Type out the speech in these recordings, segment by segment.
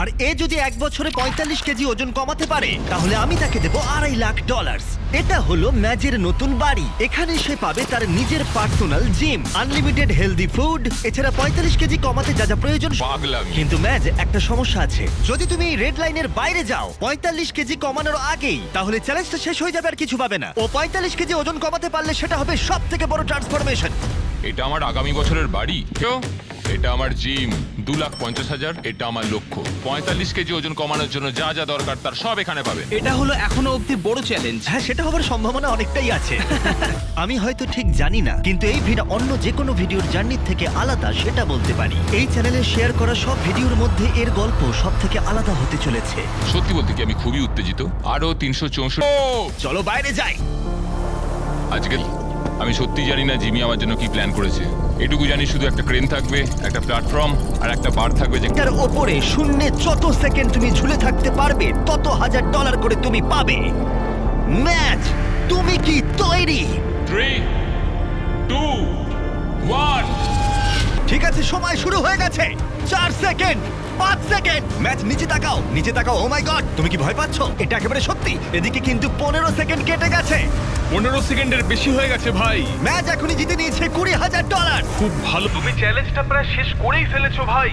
আর এ যদি এক বছরে পঁয়তাল্লিশ কেজি ওজন কমাতে পারে তাহলে আমি তাকে দেবো আড়াই লাখ ডলার এটা হলো ম্যাজের নতুন বাড়ি। এখানে সে পাবে তার নিজের personal gym unlimited healthy food এছাড়া পঁয়তাল্লিশ কেজি কমাতে যা যা প্রয়োজন পাগলামি। কিন্তু ম্যাজ একটা সমস্যা আছে। যদি তুমি এই রেড লাইনের বাইরে যাও পঁয়তাল্লিশ কেজি কমানোর আগেই তাহলে চ্যালেঞ্জটা শেষ হয়ে যাবে আর কিছু পাবে না। ও পঁয়তাল্লিশ কেজি ওজন কমাতে পারলে সেটা হবে সব থেকে বড় ট্রান্সফরমেশন এটা আমার আগামী বছরের বাড়ি। কেউ? এটা আমার জিম দু লাখ পঞ্চাশ হাজার এটা আমার লক্ষ্য। পঁয়তাল্লিশ কেজি ওজন কমানোর জন্য যা যা দরকার তার সব এখানে পাবে এটা হলো এখনও অব্দি বড় চ্যালেঞ্জ হ্যাঁ সেটা হবার সম্ভাবনা অনেকটাই আছে। আমি হয়তো ঠিক জানি না কিন্তু এই ভিডিও অন্য যে কোনো ভিডিওর জার্নির থেকে আলাদা সেটা বলতে পারি। এই চ্যানেলে শেয়ার করা সব ভিডিওর মধ্যে এর গল্প সব থেকে আলাদা হতে চলেছে। সত্যি বলতে কি আমি খুবই উত্তেজিত। আরও তিনশো চৌষট্টি চলো বাইরে যাই। আজকে আমি সত্যি জানি না জিমি আমার জন্য কি প্ল্যান করেছে। এটুকু জানি শুধু একটা ক্রেন থাকবে একটা প্ল্যাটফর্ম আর একটা বার থাকবে যে তার ওপরে শূন্যে যত সেকেন্ড তুমি ঝুলে থাকতে পারবে তত হাজার ডলার করে তুমি পাবে। ম্যাচ তুমি কি তৈরি? থ্রি টু ওয়ান ঠিক আছে সময় শুরু হয়ে গেছে। চার সেকেন্ড পাঁচ সেকেন্ড। ম্যাচ নিচে তাকাও নিচে তাকাও ও মাই গড তুমি কি ভয় পাচ্ছ? এটা একেবারে সত্যি। এদিকে কিন্তু পনেরো সেকেন্ড কেটে গেছে। পনেরো সেকেন্ডের বেশি হয়ে গেছে ভাই। ম্যাচ এখনই জিতে নিয়েছে কুড়ি হাজার ডলার খুব ভালো। তুমি চ্যালেঞ্জটা প্রায় শেষ করেই ফেলেছো ভাই।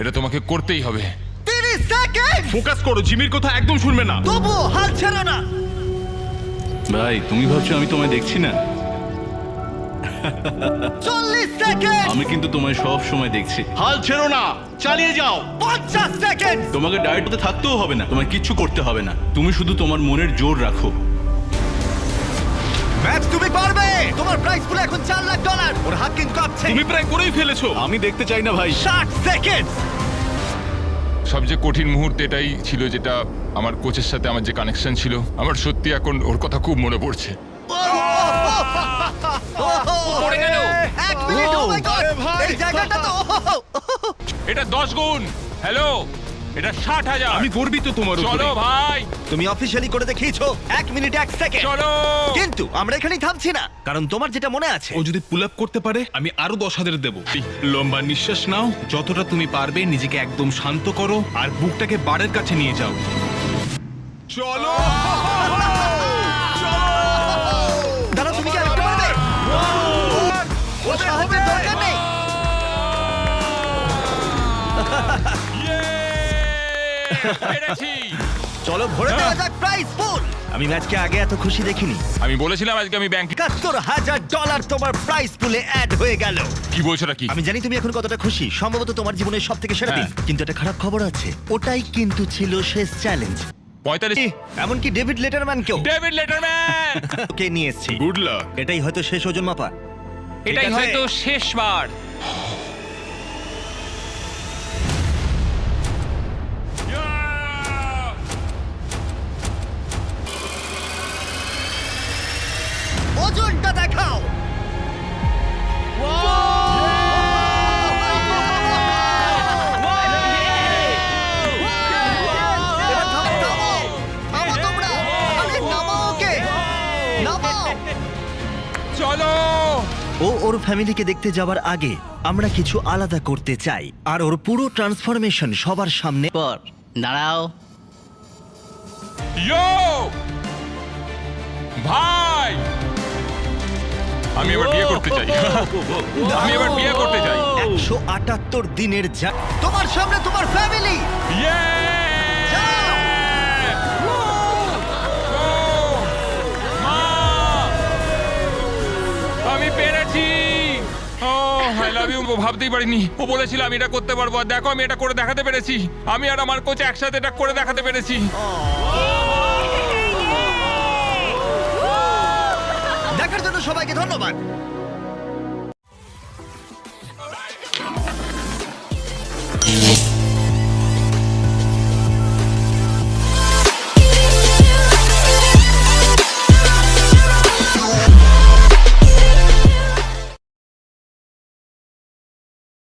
এটা তোমাকে করতেই হবে। তিরিশ সেকেন্ড! ফোকাস করো জিমির কথা একদম শুনবে না। তবুও হাল ছেড়ো না। ভাই তুমি ভাবছ আমি তোমায় দেখছি না? চল্লিশ সেকেন্ড! আমি কিন্তু তোমায় সব সময় দেখছি। হাল ছেড়ো না! চালিয়ে যাও! পঞ্চাশ সেকেন্ড! তোমাকে ডায়েটতে থাকতেও হবে না তোমায় কিচ্ছু করতে হবে না। তুমি শুধু তোমার মনের জোর রাখো। ম্যাচ তুমি পারবে! তোমার প্রাইস পুরো এখন চার লাখ ডলার। ওর হাত কিন্তু কাঁপছে। তুমি প্রায় করেই ফেলেছো। আমি দেখতে চাই না ভাই। ষাট সেকেন্ড! সবচেয়ে কঠিন মুহূর্ত এটাই ছিল যেটা আমার কোচের সাথে আমার যে কানেকশন ছিল। আমার সত্যি এখন ওর কথা খুব মনে পড়ছে। এই জায়গাটা তো এটা দশ গুণ। হ্যালো এটা ষাট হাজার। আমি গর্বিত তোমার উপরে। চলো ভাই। তুমি অফিসিয়ালি করে দেখিয়েছো এক মিনিট এক সেকেন্ড চলো। কিন্তু আমরা এখানেই থামছি না কারণ তোমার যেটা মনে আছে। ও যদি পুল আপ করতে পারে আমি আরও দশ হাজার দেবো। লম্বা নিঃশ্বাস নাও যতটা তুমি পারবে নিজেকে একদম শান্ত করো আর বুকটাকে বারের কাছে নিয়ে যাও। চলো! পেরেছি। চলো ভরে দেওয়া যাক প্রাইস ফুল আমি ম্যাচকে আগে এত খুশি দেখিনি। আমি বলেছিলাম আজকে আমি ব্যাংকে একাত্তর হাজার ডলার তোমার প্রাইস পুলে অ্যাড হয়ে গেল। কি বলছো নাকি আমি জানি তুমি এখন কতটা খুশি। সম্ভবত তোমার জীবনের সব থেকে সেরা দিন। হ্যাঁ। কিন্তু একটা খারাপ খবর আছে। ওটাই কিন্তু ছিল শেষ চ্যালেঞ্জ পঁয়তাল্লিশ এমনকি ডেভিড লেটারম্যান কেও ডেভিড লেটারম্যান ওকে নিয়ে এসেছি। গুড লাক এটাই হয়তো শেষ ওজন মাপা। এটাই। হয়তো শেষবার। ওজনটা দেখাও এবার থামো, থামো। থামো তোমরা। আরে নামাও ওকে। নামাও। চলো ও ওর ফ্যামিলিকে দেখতে যাওয়ার আগে আমরা কিছু আলাদা করতে চাই আর ওর পুরো ট্রান্সফরমেশন সবার সামনে পর দাঁড়াও ইয়ো ভাই আমি এবার বিয়ে করতে চাই। আমি এবার বিয়ে করতে চাই। একশো আটাত্তর দিনের যা তোমার সামনে তোমার ফ্যামিলি ইয়ে আমি পেরেছি। ও আই লাভ ইউ ভাবতেই পারিনি। ও বলেছিল আমি এটা করতে পারব। আর দেখো আমি এটা করে দেখাতে পেরেছি। আমি আর আমার কোচ একসাথে এটা করে দেখাতে পেরেছি দেখার জন্য সবাইকে ধন্যবাদ।